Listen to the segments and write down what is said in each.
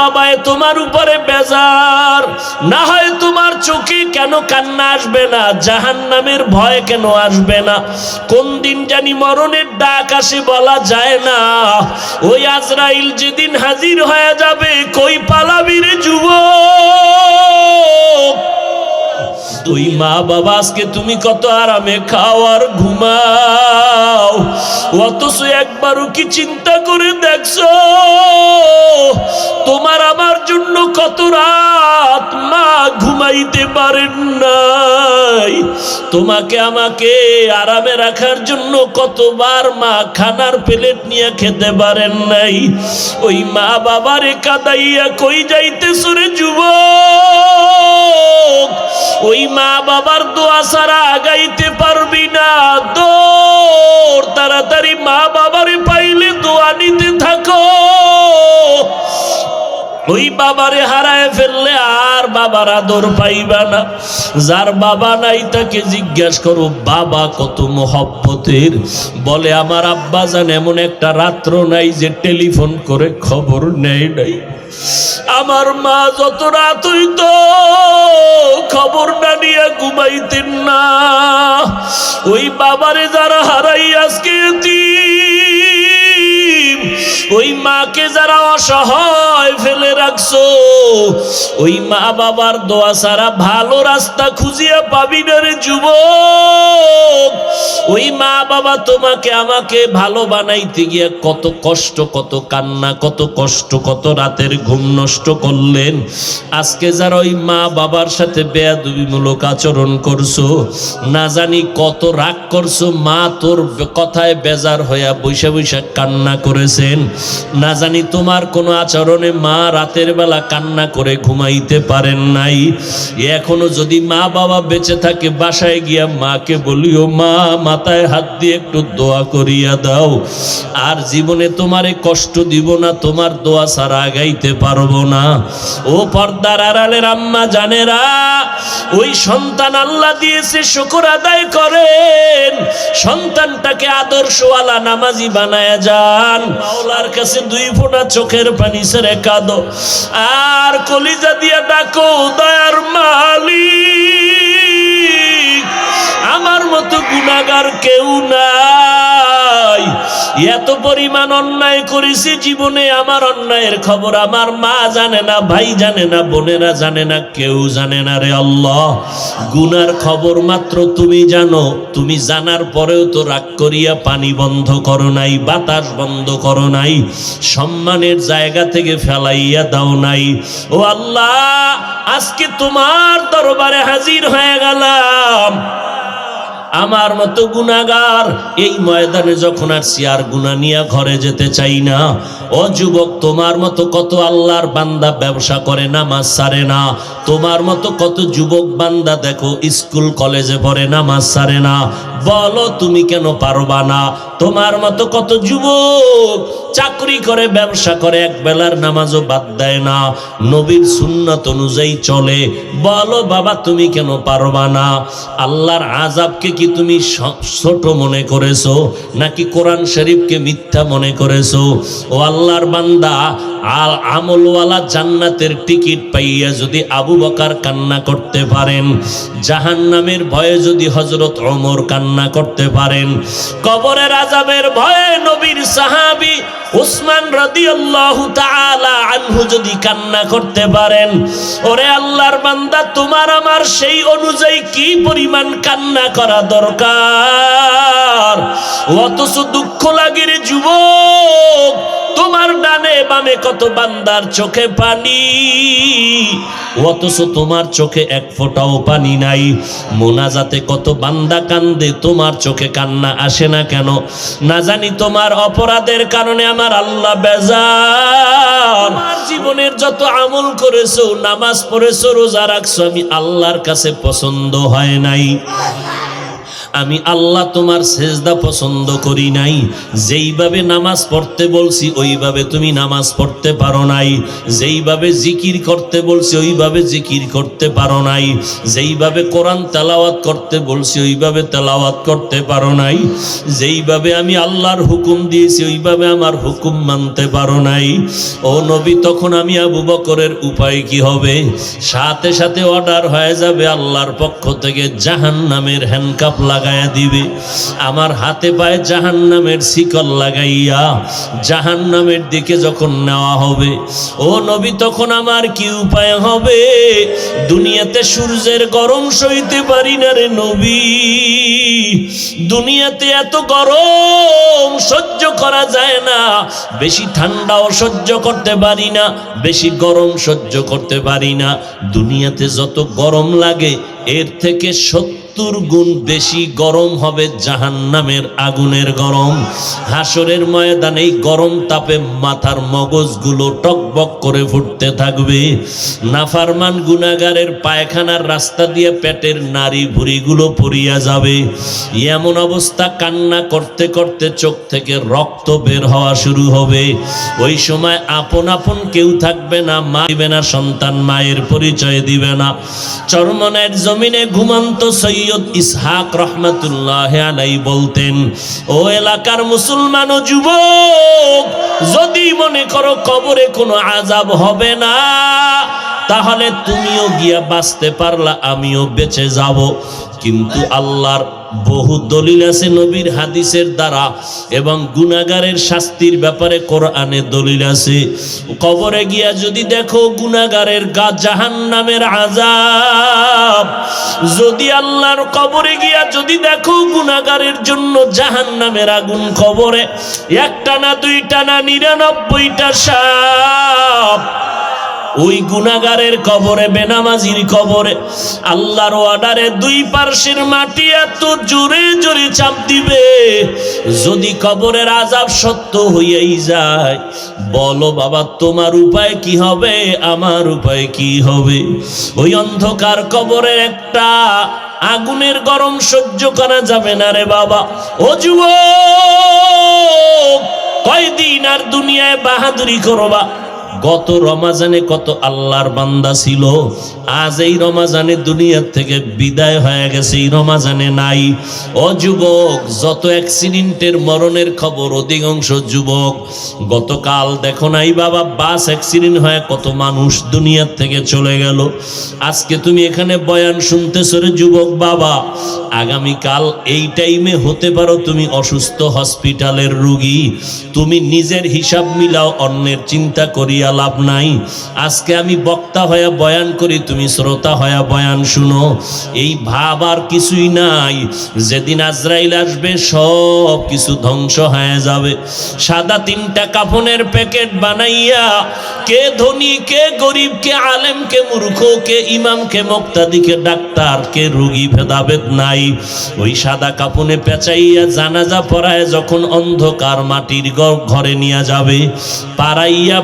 বাবায় তোমার উপরে বেজার। না হয় তোমার চোখে কেন কান্না আসবে না জাহান নামের ভয় কেন আসবে না? কোন দিন জানি মরণের ডাক আসে বলা যায় না। ওই আজরাইল যেদিন হাজির হয়ে যাবে, কই পালাবি যুব তুই মা বাবা আজকে তুমি কত আরামে খাও আর ঘুমাও। অথচ একবারও কি চিন্তা করে দেখছ? তোমার আমার জন্য কত রাত, মা ঘুমাইতে পারেন নাই। তোমাকে আমাকে আরামে রাখার জন্য কতবার মা খানার প্লেট নিয়ে খেতে পারেন নাই। ওই মা বাবারে কাদাইয়া কই যাইতে রে যুবক? ওই মা বাবার দোয়া ছাড়া আগাইতে পারবি না। দৌড়, তাড়াতাড়ি মা বাবারে পাইলে দোয়া নিতে থাকো। ওই বাবারে হারায় ফেললে আর বাবার আদর পাইবা না। যার বাবা নাই তাকে জিজ্ঞাস করো, বাবা, কত মহব্বতের? বলে, আমার আব্বা জান, এমন একটা রাত্র নাই যে টেলিফোন করে খবর নেয় নাই। আমার মা যত রাত হইত খবর না নিয়ে ঘুমাইতেন না। ওই বাবারে যারা হারাই আজকে এতিম, ওই মাকে যারা অসহায় ফেলে রাখছো, ওই মা বাবার দোয়া ছাড়া ভালো রাস্তা খুঁজিয়া পাবি না রে যুবক। ওই মা বাবা তোমাকে আমাকে ভালো বানাইতে গিয়ে কত কষ্ট, কত কান্না, কত কষ্ট, কত রাতের ঘুম নষ্ট করলেন। আজকে যারা ওই মা বাবার সাথে বেয়াদবিমূলক আচরণ করছ, না জানি কত রাগ করছ, মা তোর কথায় বেজার হইয়া বৈশা বৈশা কান্না করেছেন। না জানি তোমার কোনো আচরণে মা রাতের বেলা কান্না করে ঘুমাইতে পারেন নাই। এখনও যদি মা বাবা বেঁচে থাকে, বাসায় গিয়া মাকে বলিও, মা, মাথায় হাত দিয়ে একটু দোয়া করিয়া দাও। আর জীবনে তোমারে কষ্ট দিব না, তোমার দোয়া ছাড়া আগাইতে পারব না। ও পর্দার আড়ালের আম্মা জানেরা, ওই সন্তান আল্লাহ দিয়েছে, শুকর আদায় করেন। সন্তানটাকে আদর্শওয়ালা নামাজি বানায় যান। মাওলার কাছে দুই ফোঁটা চোখের পানি সেরে কাঁদো। আর কলিজা দিয়া ডাকো, দয়ার মালি আমার মতো গুণাগার কেউ নাই। এত পরিমাণ অন্যায় করেছি জীবনে আমার অন্যায়ের খবর। আমার মা জানে না, ভাই জানে না, বোনেরা জানে না, কেউ জানে না রে আল্লাহ। গুনার খবর মাত্র তুমি জানো। তুমি জানার পরেও তো রাগ করিয়া পানি বন্ধ করো নাই, বাতাস বন্ধ করো নাই, সম্মানের জায়গা থেকে ফেলাইয়া দাও নাই। ও আল্লাহ, আজকে তোমার দরবারে হাজির হয়ে গেলাম। আমার মতো গুণাগার, এই ময়দানে যখন আসছি আর গুণা নিয়ে ঘরে যেতে চাই না। ও যুবক, তোমার মতো কত আল্লাহর বান্দা ব্যবসা করে না নামাজ সারে না। তোমার মতো কত যুবক বান্দা দেখো, স্কুল, কলেজে পড়ে না নামাজ সারে না। বলো তুমি কেন পারবা না? তোমার মতো কত যুবক চাকরি করে, ব্যবসা করে, এক বেলার নামাজও বাদ দেয় না। নবীর সুন্নত অনুযায়ী চলে। বলো বাবা, তুমি কেন পারবা না? আল্লাহর আজাবকে কি তুমি ছোট মনে করেছ? নাকি কোরআন শরীফকে মিথ্যা মনে করেছ? ও আল্লাহর বান্দা, আল আমলওয়ালা জান্নাতের টিকিট পাইয়া যদি আবু বকার কান্না করতে পারেন, জাহান্নামের ভয়ে যদি হজরত ওমর কান্না করতে পারেন। কবরের আজাবের ভয়ে নবীর সাহাবি উসমান রাদিয়াল্লাহু তাআলা আনহু যদি কান্না করতে পারেন, ওরে আল্লাহর বান্দা, তোমার আমার সেই অনুযায়ী কি পরিমাণ কান্না করা দরকার? অথচ দুঃখ লাগে যুবক তোমার ডানে বামে কত বান্দার চোখে পানি? অথচ তোমার চোখে এক ফোঁটাও পানি নাই। মোনাজাতে কত বান্দা কান্দে, তোমার চোখে কান্না আসে না কেন? না জানি তোমার অপরাধের কারণে আমার আল্লাহ বেজার। জীবনের যত আমল করেছ, নামাজ পড়েছো, রোজা রাখছো, আমি আল্লাহর কাছে পছন্দ হয় নাই। আমি আল্লাহ তোমার সেজদা পছন্দ করি নাই। যেইভাবে নামাজ পড়তে বলছি, ওইভাবে তুমি নামাজ পড়তে পারো নাই। যেইভাবে জিকির করতে বলছি, ওইভাবে জিকির করতে পারো নাই। যেইভাবে কোরআন তেলাওয়াত করতে বলছি, ওইভাবে তেলাওয়াত করতে পারো নাই। যেইভাবে আমি আল্লাহর হুকুম দিয়েছি, ওইভাবে আমার হুকুম মানতে পারো নাই। ও নবী, তখন আমি আবু বকরের উপায় কি হবে? সাথে সাথে অর্ডার হয়ে যাবে আল্লাহর পক্ষ থেকে জাহান নামের হ্যান্ডকাপ লাগাইয়া দিবে। আমার হাতে পায়ে জাহান নামের শিকল লাগাইয়া জাহান নামের দিকে যখন নেওয়া হবে, ও নবী, তখন আমার কি উপায় হবে? দুনিয়াতে সূর্যের গরম সইতে পারি না রে নবী। দুনিয়াতে এত গরম সহ্য করা যায় না। বেশি ঠান্ডাও সহ্য করতে পারি না, বেশি গরম সহ্য করতে পারি না। দুনিয়াতে যত গরম লাগে, এর থেকে সত্তর গুণ বেশি গরম হবে জাহান্নামের আগুনের গরম। হাসরের ময়দানে গরম তাপে মাথার মগজগুলো টকবক করে ফুটতে থাকবে। নাফারমান গুনাগারের পায়খানার রাস্তা দিয়ে পেটের নারী ভুড়িগুলো পড়িয়া যাবে। এমন অবস্থা কান্না করতে করতে চোখ থেকে রক্ত বের হওয়া শুরু হবে। ওই সময় আপন আপন কেউ থাকবে না, মা দিবে না, সন্তান মায়ের পরিচয় দিবে না। চরমনের জমিনে ঘুমন্ত সৈয়দ ইসহাক রহমতুল্লাহ আলাই বলতেন, ও এলাকার মুসলমান ও যুবক, যদি মনে করো কবরে কোনো আজাব হবে না, তাহলে তুমিও গিয়া বাঁচতে পারলা, আমিও বেঁচে যাব। কিন্তু আল্লাহর বহু দলিল আছে নবীর হাদিসের দ্বারা এবং গুনাগারের শাস্তির ব্যাপারে কোরআনে দলিল আছে। কবরে গিয়া যদি দেখো গুনাগারের গা জাহান নামের আজাব যদি আল্লাহর কবরে গিয়া যদি দেখো গুনাগারের জন্য জাহান নামের আগুন কবরে, একটা না দুইটা না নিরানব্বইটা সাপ। ওই গুনাগারের কবরে, বেনামাজির কবরে, আল্লাহর অর্ডারে দুই পার্শ্বের মাটি এত জোরে জোরে চাপ দিবে। যদি কবরের আজাব সত্য হইয়াই যায়, বলো বাবা, তোমার উপায় কি হবে? আমার উপায় কি হবে? ওই অন্ধকার কবরের একটা আগুনের গরম সহ্য করা যাবে না রে বাবা। ও যুবক, কয়দিন আর দুনিয়ায় বাহাদুরি করবা? গত রমাজানে কত আল্লাহর বান্দা ছিল? আজ এই রমাজানে দুনিয়ার থেকে বিদায় হয়ে গেছে, এই রমাজানে নাই। ও যুবক, যত অ্যাক্সিডেন্টের মরণের খবর, অধিকাংশ যুবক, গতকাল দেখো নাই বাবা, বাস অ্যাক্সিডেন্ট হয়ে কত মানুষ দুনিয়ার থেকে চলে গেল। আজকে তুমি এখানে বয়ান শুনতেছো রে যুবক বাবা, আগামীকাল এই টাইমে হতে পারো তুমি অসুস্থ হসপিটালের রুগী। তুমি নিজের হিসাব মিলাও, অন্যের চিন্তা করিয়া লাভ নাই। আজকে আমি বক্তা হয়ে বয়ান করি, তুমি শ্রোতা হয়ে বয়ান শুনো। এই ভাব আর কিছুই নাই। যেদিন আজরাইল আসবে, সব কিছু ধ্বংস হয়ে যাবে। সাদা তিনটা কাফনের প্যাকেট বানাইয়া, কে ধনী, কে গরিব, কে আলেম, কে মূর্খ, কে ইমাম, কে মুক্তাদি, কে ডাক্তার, কে রুগী, ভেদাভেদ নাই। ওই সাদা কাপনে পেঁচাইয়া জানাজা পড়ায় যখন অন্ধকার মাটির ঘরে নিয়ে যাবে পাড়াইয়া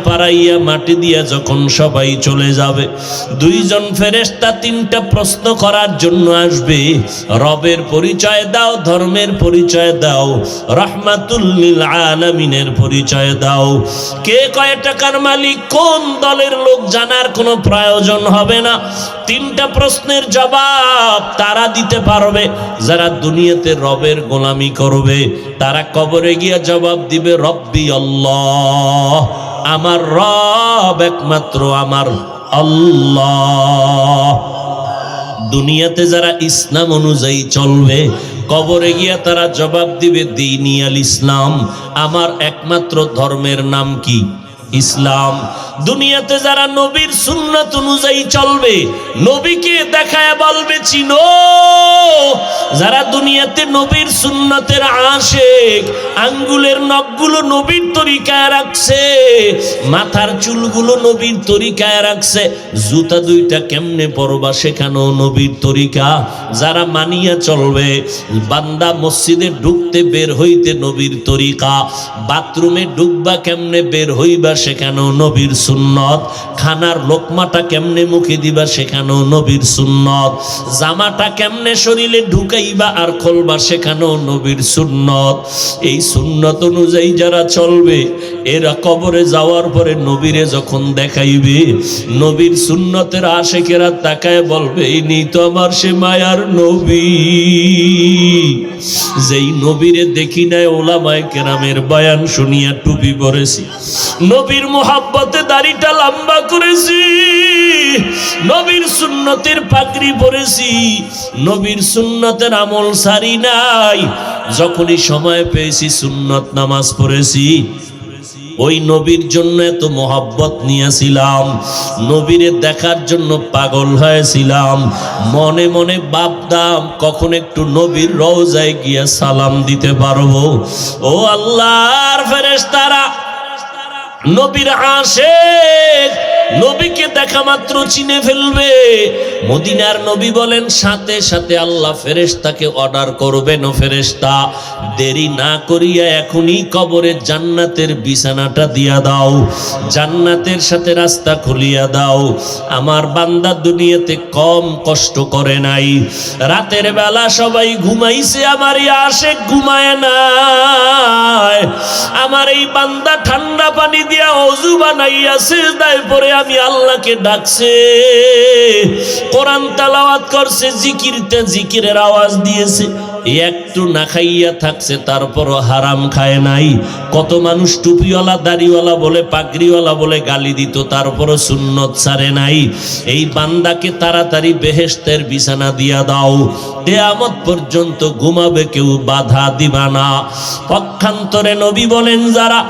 পাড়াইয়া মাটি দিয়া যখন সবাই চলে যাবে, দুইজন ফেরেশতা তিনটা প্রশ্ন করার জন্য আসবে, রবের পরিচয় দাও, ধর্মের পরিচয় দাও রহমাতুল্লিল আলামিনের পরিচয় দাও। কে কয় টাকার মালিক, কোন দলের লোক জানার কোনো প্রয়োজন হবে না। তিনটা প্রশ্নের জবাব তারা দিতে পারবে, যারা দুনিয়াতে রবের গোলামি করবে, তারা কবরে গিয়া জবাব দিবে, রব্বি আল্লাহ। আমার রব একমাত্র আমার আল্লাহ। দুনিয়াতে যারা ইসলাম অনুযায়ী চলবে, কবরে গিয়া তারা জবাব দিবে দিনিয়াল ইসলাম। আমার একমাত্র ধর্মের নাম কি? ইসলাম। দুনিয়াতে যারা নবীর সুন্নাত অনুযায়ী চলবে, নবীকে দেখায় বলবে, চিনো, যারা দুনিয়াতে নবীর সুন্নতের আশেক, আঙ্গুলের নখগুলো নবীর তরিকায় রাখছে, মাথার চুলগুলো নবীর তরিকায় রাখছে, জুতা দুইটা কেমনে পরবা শেখানো নবীর তরিকা। যারা মানিয়া চলবে, বান্দা মসজিদে ঢুকতে বের হইতে নবীর তরিকা, বাথরুমে ঢুকবা কেমনে বের হইবা সেখানেও নবীর সুন্নত। খানার লোকমাটা কেমনে মুখে দিবা সেখানেও নবীর সুন্নত। জামাটা কেমনে শরীরে ঢুকাইবা আর খোলবা সেখানেও নবীর সুন্নত। এই সুন্নত অনুযায়ী যারা চলবে, এরা কবরে যাওয়ার পরে নবীরে যখন দেখাইবে, নবীর সুন্নতের আশেকেরা তাকায় বলবে এই তো আমার সে মায়ার নবী। যেই নবীরে দেখি নাই ওলামায় কেরামের বয়ান শুনিয়া টুপি পরেছি। নবীর মোহাব্বতে দাড়িটা লম্বা করেছি, নবীর সুন্নতের পাগড়ি পরেছি, নবীর সুন্নতের আমল সারি নাই। যখনই সময় পেয়েছি সুন্নত নামাজ পড়েছি, ওই নবীর জন্য এত মোহাব্বত নিয়েছিলাম, নবীরে দেখার জন্য পাগল হয়েছিলাম। মনে মনে ভাবতাম, কখন একটু নবীর রওজায় গিয়া সালাম দিতে পারব। ও আল্লাহর ফেরেশতারা নবীর আশেক। নবীকে দেখা মাত্র চিনে ফেলবে। মদিনার নবী বলেন, সাথে সাথে আল্লাহ ফেরেশতাকে অর্ডার করবেন ও ফেরেশতা, দেরি না করিয়া এখনই কবরে জান্নাতের বিছানাটা দিয়া দাও, জান্নাতের সাথে রাস্তা খুলিয়া দাও। আমার বান্দা দুনিয়াতে কম কষ্ট করে নাই। রাতের বেলা সবাই ঘুমাইছে, আমার আশেক ঘুমায় নাই। আমার এই বান্দা ঠান্ডা পানি দিয়া অজু বানাইয়া সেজদায় পরে আমি আল্লাহকে ডাকছে। কোরআন তালাওয়াত করছে জিকির জিকিরতে জিকিরের আওয়াজ দিয়েছে। একটু না খাইয়া থাকছে, তারপরও হারাম খায় নাই। কত মানুষ টুপিওয়ালা, দাড়িওয়ালা বলে, পাগড়িওয়ালা বলে গালি দিত, তারপরও সুন্নত ছাড়ে নাই। এই বান্দাকে তাড়াতাড়ি বেহেস্তের বিছানা দিয়া দাও। কেয়ামত পর্যন্ত ঘুমাবে কেউ, বাধা দিবা না। পক্ষান্তরে নবী বলেন, যারা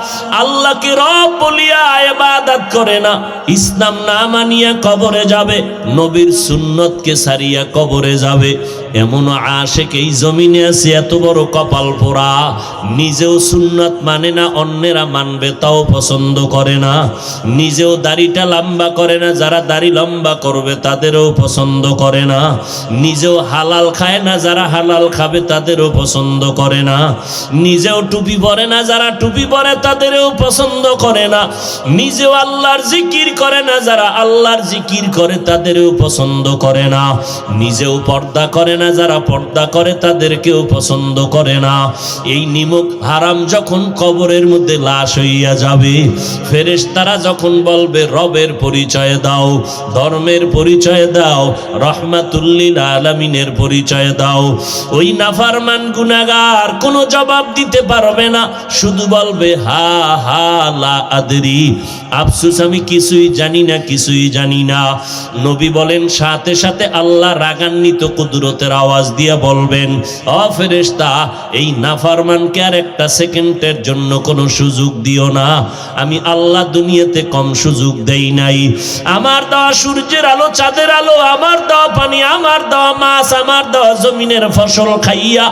আল্লাহকে রব বলিয়া ইবাদত করে না, ইসলাম না মানিয়া কবরে যাবে, নবীর সুন্নতকে সারিয়া কবরে যাবে। এমন আশেক এই জমিনে আছে, এত বড় কপাল পোড়া। নিজেও সুন্নত মানে না, অন্যেরা মানবে তাও পছন্দ করে না। নিজেও দাড়িটা লম্বা করে না, যারা দাড়ি লম্বা করবে তাদেরও পছন্দ করে না। নিজেও হালাল খায় না, যারা হালাল খাবে তাদেরও পছন্দ করে না। নিজেও টুপি পরে না, যারা টুপি পরে তাদেরও পছন্দ করে না। নিজেও আল্লাহর জিকির করে না, যারা আল্লাহর জিকির করে তাদেরও পছন্দ করে না। নিজেও পর্দা করে না, যারা পর্দা করে তাদেরকেও পছন্দ করে না। এই নিমক হারাম যখন কবরের মধ্যে লাশ হইয়া যাবে, ফেরেশতারা যখন বলবে, রবের পরিচয় দাও, ধর্মের পরিচয় দাও, রহমাতুল্লিল আলামিনের পরিচয় দাও। ওই নাফারমান গুনাগার কোনো জবাব দিতে পারবে না, শুধু বলবে, হা হা, লা আদরি। আফসুস, আমি কিছুই জানি না, কিছুই জানি না। নবী বলেন, সাথে সাথে আল্লাহ রাগান্বিত কুদরতের আওয়াজ দিয়ে বলবেন, অ ফেরেস্তা এই নাফারমানকে আর একটা সেকেন্ডের জন্য কোনো সুযোগ দিও না। আমি আল্লাহ দুনিয়াতে কম সুযোগ দেই নাই। আমার দেওয়া সূর্যের আলো, চাঁদের আলো, আমার দেওয়া পানি, আমার দেওয়া মাছ, আমার দেওয়া জমিনের ফসল খাইয়া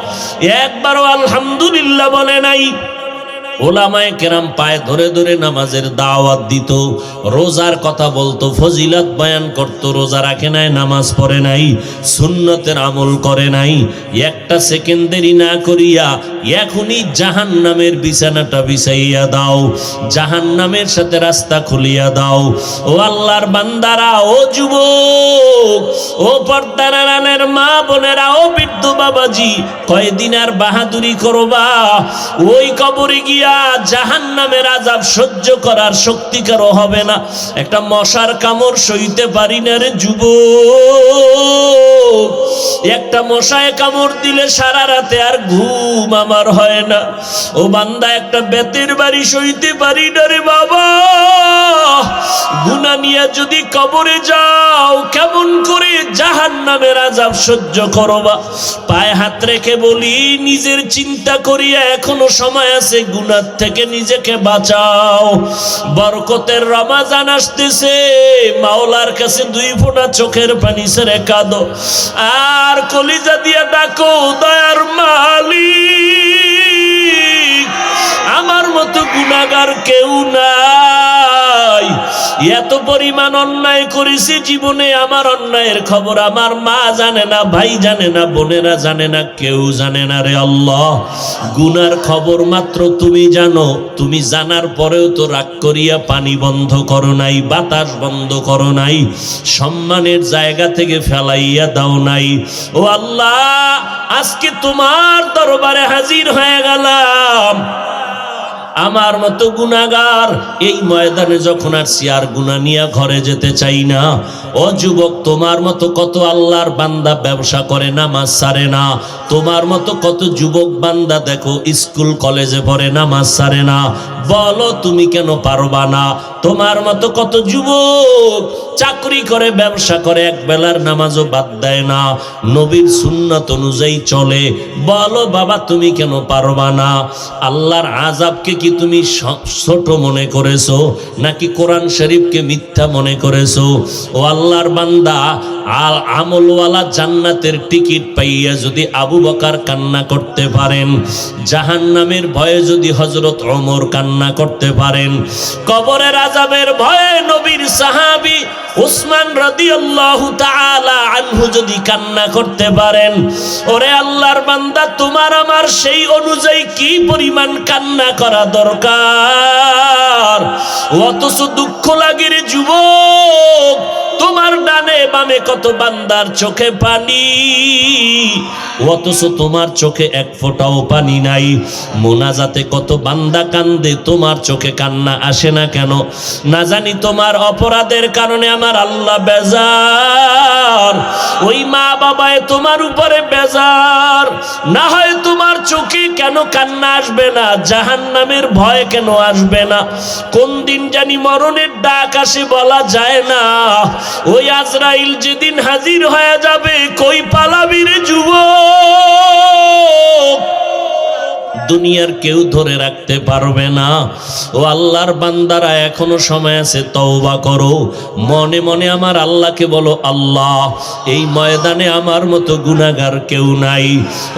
একবারও আলহামদুলিল্লাহ বলে নাই। ওলামায় কেরাম পায়ে ধরে ধরে নামাজের দাওয়াত দিত, রোজার কথা বলতো, ফজিলাত বয়ান করত, রোজা রাখে নাই, নামাজ পড়ে নাই, সুন্নতের আমল করে নাই। একটা সেকেন্ড দেরি না করিয়া এখনই জাহান নামের বিছানাটা বিছাইয়া দাও জাহান নামের সাথে রাস্তা খুলিয়া দাও। ও আল্লাহর বান্দারা, ও যুবক, ও পর্দারানের মা বোনেরা, ও বৃদ্ধ বাবাজি, কয়দিন আর বাহাদুরি করবা? ওই কবরে গিয়া জাহান নামের আজাব সহ্য করার শক্তি কারও হবে না। একটা মশার কামড় সইতে পারি না রে যুব একটা মশায় কামড় দিলে সারা রাতে আর ঘুম আমার হয় না। ও বান্দা, একটা বেতের বাড়ি সইতে পারি না রে বাবা। গুনা নিয়ে যদি কবরে যাও, কেমন করে জাহান নামের আজাব সহ্য করবা পায়ে হাত রেখে বলি, নিজের চিন্তা করিয়া এখনও সময় আছে গুনার থেকে নিজেকে বাঁচাও। বরকতের রমাজান আসতেছে। মাওলার কাছে দুই ফোঁটা চোখের পানি সেরে কাঁদো। আর কলিজা দিয়া ডাকো, দয়ার মালিক আমার মতো গুণাগার কেউ নাই। এত পরিমাণ অন্যায় করেছি জীবনে আমার অন্যায়ের খবর আমার মা জানে না, ভাই জানে না, বোনেরা জানে না, কেউ জানে না রে আল্লাহ। গুনার খবর মাত্র তুমি জানো, তুমি জানার পরেও তো রাগ করিয়া পানি বন্ধ করো নাই, বাতাস বন্ধ করো নাই, সম্মানের জায়গা থেকে ফেলাইয়া দাও নাই। ও আল্লাহ, আজকে তোমার দরবারে হাজির হয়ে গেলাম। আমার মতো গুনাগার এই ময়দানে যখন আসছি, আর গুনা নিয়ে ঘরে যেতে চাই না। ও যুবক, তোমার মতো কত আল্লাহর বান্দা ব্যবসা করে না নামাজ সারে না। তোমার মতো কত যুবক বান্দা দেখো, স্কুল, কলেজে পড়ে, নামাজ সারে না। বলো তুমি কেন পারবা না? তোমার মতো কত যুবক চাকরি করে, ব্যবসা করে, এক বেলার নামাজও বাদ দেয় না। নবীর সুন্নত অনুযায়ী চলে। বলো, বাবা, তুমি কেন পারবা না? আল্লাহর আজাবকে কি তুমি ছোট মনে করেছ? নাকি কোরআন শরীফকে মিথ্যা মনে করেছ? ও আল্লাহর বান্দা, আল আমলওয়ালা জান্নাতের টিকিট পাইয়া যদি আবু বকার কান্না করতে পারেন, জাহান্নামের ভয়ে যদি হজরত অমর কান্না করতে পারেন, কবরের আজাবের ভয়ে নবীর সাহাবি উসমান রাদিয়াল্লাহু তাআলা আনহু যদি কান্না করতে পারেন, ওরে আল্লাহর বান্দা, তোমার আমার সেই অনুযায়ী কি পরিমাণ কান্না করা দরকার? অতচ দুঃখ লাগে রে যুবক তোমার ডানে বামে কত বান্দার চোখে পানি? অথচ তোমার চোখে এক ফোঁটাও পানি নাই। মোনাজাতে কত বান্দা কান্দে, তোমার চোখে কান্না আসে না কেন? না জানি তোমার অপরাধের কারণে আমার আল্লাহ বেজার। ওই মা বাবায় তোমার উপরে বেজার। না হয় তোমার চোখে কেন কান্না আসবে না জাহান নামের ভয় কেন আসবে না? কোন দিন জানি মরণের ডাক আসে বলা যায় না। ওই আজরাইল যেদিন হাজির হয়ে যাবে কই পালাবি রে যুবক? দুনিয়ার কেউ ধরে রাখতে পারবে না। ও আল্লাহর বান্দারা, এখনও সময় আছে, তওবা করো। মনে মনে আমার আল্লাহকে বলো, আল্লাহ, এই ময়দানে আমার মতো গুনাহগার কেউ নাই।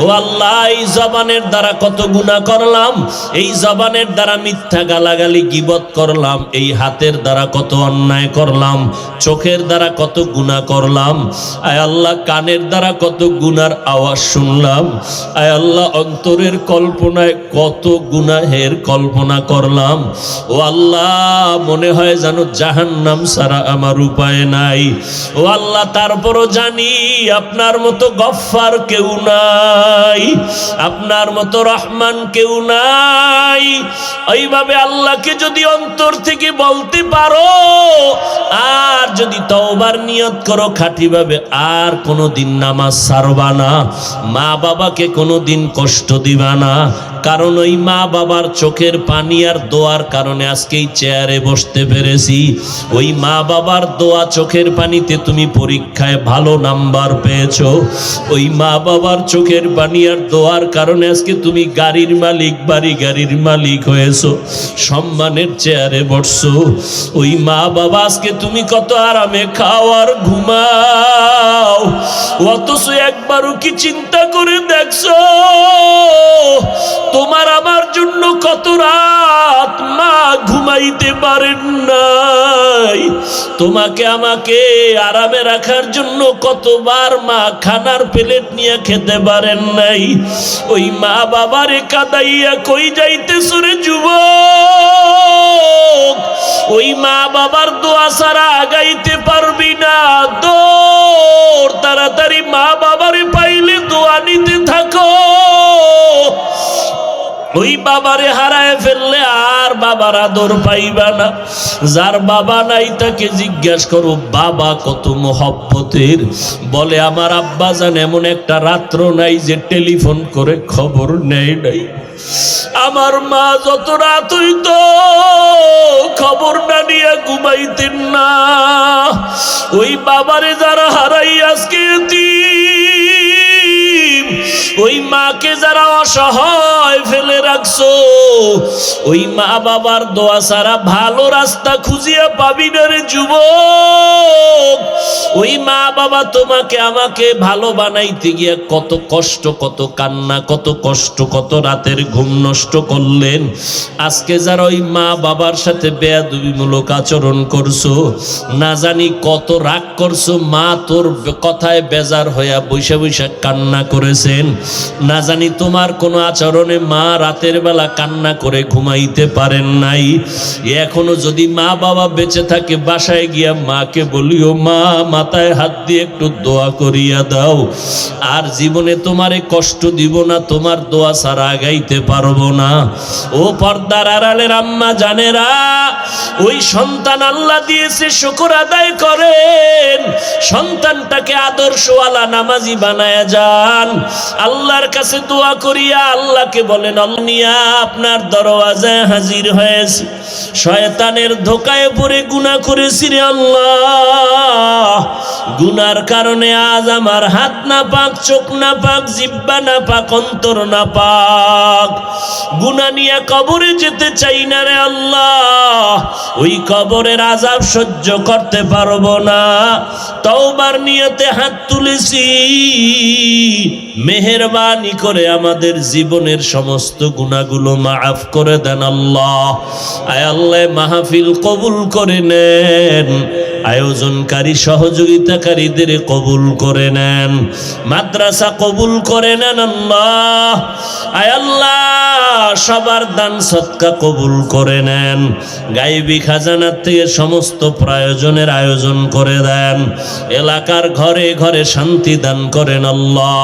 ও আল্লাহ, এই জবানের দ্বারা কত গুনাহ করলাম, এই জবানের দ্বারা মিথ্যা গালাগালি গিবত করলাম, এই হাতের দ্বারা কত অন্যায় করলাম, চোখের দ্বারা কত গুনাহ করলাম, আয় আল্লাহ, কানের দ্বারা কত গুনার আওয়াজ শুনলাম, আয় আল্লাহ, অন্তরের কল্পনায় কত গুনাহের কল্পনা করলাম। ও আল্লাহ, মনে হয় যেন জাহান্নাম সারা আমার উপায় নাই। ও আল্লাহ, তারপরও জানি আপনার মতো গফফার কেউ নাই। আপনার মতো রহমান কেউ নাই। এইভাবে আল্লাহকে যদি অন্তর থেকে বলতে পারো, আর যদি তওবার নিয়ত করো, খাঁটিভাবে আর কোনো দিন নামাজ সারবা না। মা বাবাকে কোনো দিন কষ্ট দিবা না। কারণ ওই মা বাবার চোখের পানি আর দোয়ার কারণে আজকে এই চেয়ারে বসতে পেরেছি। ওই মা বাবার দোয়া চোখের পানিতে তুমি পরীক্ষায় ভালো নাম্বার পেয়েছ। ওই মা বাবার চোখের পানি আর দোয়ার কারণে আজকে তুমি গাড়ির মালিক, বাড়ি গাড়ির মালিক হয়েছো, সম্মানের চেয়ারে বসছো। ওই মা বাবা আজকে তুমি কত আরামে খাও আর ঘুমাও, অথচ একবারও কি চিন্তা করে দেখছ? তোমার আমার জন্য কত রাত মা ঘুমাইতে পারেন নাই। তোমাকে আমাকে আরামে রাখার জন্য কতবার মা খানার প্লেট নিয়ে খেতে পারেন নাই। ওই মা বাবারে কাদাইয়া কই যাইতে সুরে যুব ওই মা বাবার দোয়া ছাড়া আগাইতে পারবি না। দৌড়, তাড়াতাড়ি মা বাবারে পাইলে দোয়া নিতে ওই বাবারে হারায় ফেললে আর বাবার আদর পাইবা না। যার বাবা নাই তাকে জিজ্ঞাস করো, বাবা, কত মহব্বতের? বলে, আমার আব্বা জান, এমন একটা রাত্র নাই যে টেলিফোন করে খবর নেয় নাই। আমার মা যত রাত হইত, খবর না নিয়ে ঘুমাইতেন না। ওই বাবারে যারা হারাই আজকে ওই মাকে যারা অসহায় ফেলে রাখছো? ওই মা বাবার দোয়া ছাড়া ভালো রাস্তা খুঁজিয়া পাবি না রে যুবক। ওই মা বাবা তোমাকে আমাকে ভালো বানাইতে গিয়ে কত কষ্ট, কত কান্না, কত কষ্ট, কত রাতের ঘুম নষ্ট করলেন। আজকে যারা ওই মা বাবার সাথে বেয়াদবিমূলক আচরণ করছ, না জানি কত রাগ করছ, মা তোর কথায় বেজার হইয়া বৈশা বৈশা কান্না করেছেন। না জানি তোমার কোনো আচরণে মা রাতের বেলা কান্না করে ঘুমাইতে পারেন নাই। এখনও যদি মা বাবা বেঁচে থাকে, বাসায় গিয়া মাকে বলিও, মা, মাথায় হাত দিয়ে একটু দোয়া করিয়া দাও। আর জীবনে তোমারে কষ্ট দিব না, তোমার দোয়া ছাড়া আগাইতে পারব না। ও পর্দার আড়ালের আম্মা জানেরা, ওই সন্তান আল্লাহ দিয়েছে, শুকর আদায় করেন। সন্তানটাকে আদর্শওয়ালা নামাজি বানায় যান। আল্লাহর কাছে দোয়া করিয়া আল্লাহকে বলেন অল্লিয়া আপনার দরওয়াজায় হাজির হয়েছে। শয়তানের ধোকায় পড়ে গুনা করেছি রে আল্লাহ। গুনার কারণে আজ আমার হাত না পাক চোখ না পাক জিব্বা না পাক অন্তর না পাক গুনা নিয়ে কবরে যেতে চাই না রে আল্লাহ। ওই কবরের আজাব সহ্য করতে পারব না। তওবার নিয়তে হাত তুলেছি। মেহেরবানি করে আমাদের জীবনের সমস্ত গুণাগুলো মাফ করে দেন আল্লাহ। আয় আল্লাহ, মাহফিল কবুল করে নেন। আয়োজনকারী সহযোগিতাকারীদের কবুল করে নেন, মাদ্রাসা কবুল করে নেন আল্লাহ। সবার দান সৎকা কবুল করে নেন, গাইবি খাজানার থেকে সমস্ত প্রয়োজনের আয়োজন করে দেন, এলাকার ঘরে ঘরে শান্তি দান করেন আল্লাহ।